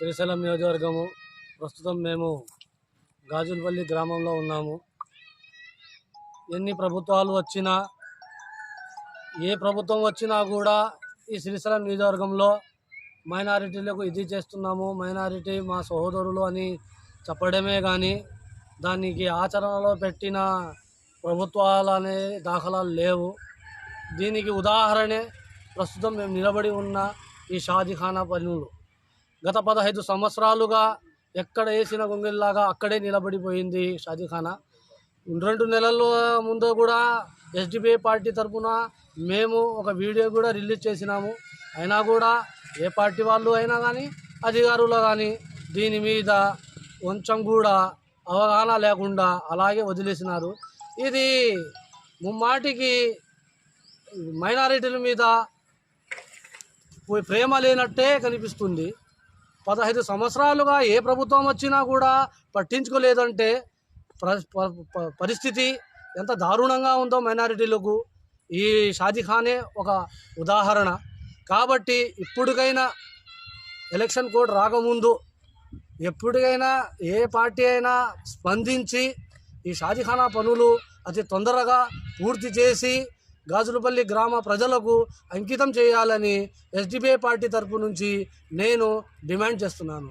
శ్రీశైలం నియోజకవర్గము. ప్రస్తుతం మేము గాజులపల్లి గ్రామంలో ఉన్నాము. ఎన్ని ప్రభుత్వాలు వచ్చినా ఏ ప్రభుత్వం వచ్చినా కూడా ఈ శ్రీశైలం నియోజకవర్గంలో మైనారిటీలకు ఇది చేస్తున్నాము. మైనారిటీ మా సహోదరులు అని చెప్పడమే కానీ దానికి ఆచరణలో పెట్టిన ప్రభుత్వాలు అనే దాఖలాలు లేవు. దీనికి ఉదాహరణే ప్రస్తుతం మేము నిలబడి ఉన్న ఈ షాజీఖానా పనులు. గత పదహైదు సంవత్సరాలుగా ఎక్కడ వేసిన గొంగిల్లాగా అక్కడే నిలబడిపోయింది షాజీఖానా రెండు నెలల ముందు కూడా ఎస్డిపిఐ పార్టీ తరఫున మేము ఒక వీడియో కూడా రిలీజ్ చేసినాము. అయినా కూడా ఏ పార్టీ వాళ్ళు అయినా కానీ అధికారులు కానీ దీని మీద కొంచెం కూడా అవగాహన లేకుండా అలాగే వదిలేసినారు. ఇది ముమ్మాటికి మైనారిటీల మీద ప్రేమ లేనట్టే కనిపిస్తుంది. పదహైదు సంవత్సరాలుగా ఏ ప్రభుత్వం వచ్చినా కూడా పట్టించుకోలేదంటే ప- ప- పరిస్థితి ఎంత దారుణంగా ఉందో మైనారిటీలకు. ఈ షాజీఖానే ఒక ఉదాహరణ. కాబట్టి ఇప్పటికైనా ఎలక్షన్ కోడ్ రాకముందు ఎప్పటికైనా ఏ పార్టీ అయినా స్పందించి ఈ షాజీఖానా పనులు అతి తొందరగా పూర్తి చేసి గాజులపల్లి గ్రామ ప్రజలకు అంకితం చేయాలని ఎస్డిపిఐ పార్టీ తరపు నుంచి నేను డిమాండ్ చేస్తున్నాను.